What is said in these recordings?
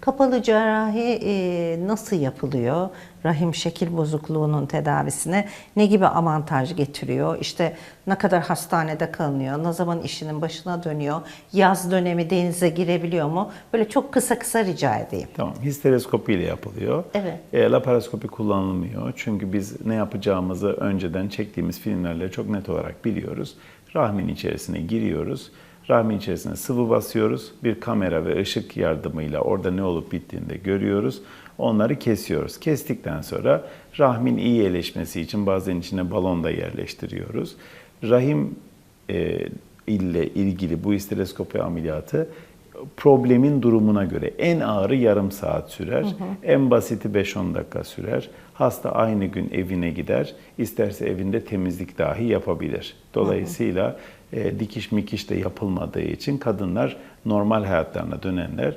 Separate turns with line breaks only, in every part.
Kapalı cerrahi e, nasıl yapılıyor? Rahim şekil bozukluğunun tedavisine ne gibi avantaj getiriyor? İşte ne kadar hastanede kalınıyor? Ne zaman işinin başına dönüyor? Yaz dönemi denize girebiliyor mu? Böyle çok kısa kısa rica edeyim.
Tamam. Histeroskopi ile yapılıyor.
Evet.
E, laparoskopi kullanılmıyor. Çünkü biz ne yapacağımızı önceden çektiğimiz filmlerle çok net olarak biliyoruz. Rahmin içerisine giriyoruz. Rahmin içerisine sıvı basıyoruz. Bir kamera ve ışık yardımıyla orada ne olup bittiğini de görüyoruz. Onları kesiyoruz. Kestikten sonra rahmin iyi iyileşmesi için bazen içine balon da yerleştiriyoruz. Rahim e, ile ilgili bu histeroskopi ameliyatı problemin durumuna göre en ağırı yarım saat sürer. En basiti 5-10 dakika sürer. Hasta aynı gün evine gider. İsterse evinde temizlik dahi yapabilir. Dolayısıyla e, dikiş mikiş de yapılmadığı için kadınlar normal hayatlarına dönenler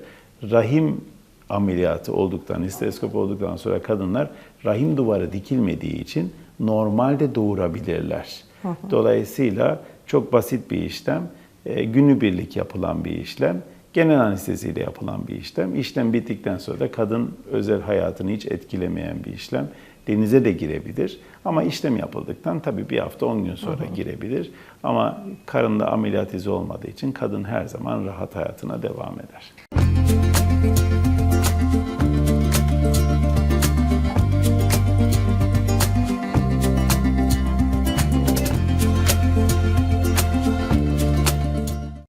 rahim ameliyatı olduktan, histeroskopi olduktan sonra kadınlar rahim duvarı dikilmediği için normalde doğurabilirler. Dolayısıyla çok basit bir işlem, e, günübirlik yapılan bir işlem, genel anesteziyle yapılan bir işlem. İşlem bittikten sonra da kadın özel hayatını hiç etkilemeyen bir işlem. Denize de girebilir ama işlem yapıldıktan tabii bir hafta 10 gün sonra girebilir. Ama karında ameliyat izi olmadığı için kadın her zaman rahat hayatına devam eder.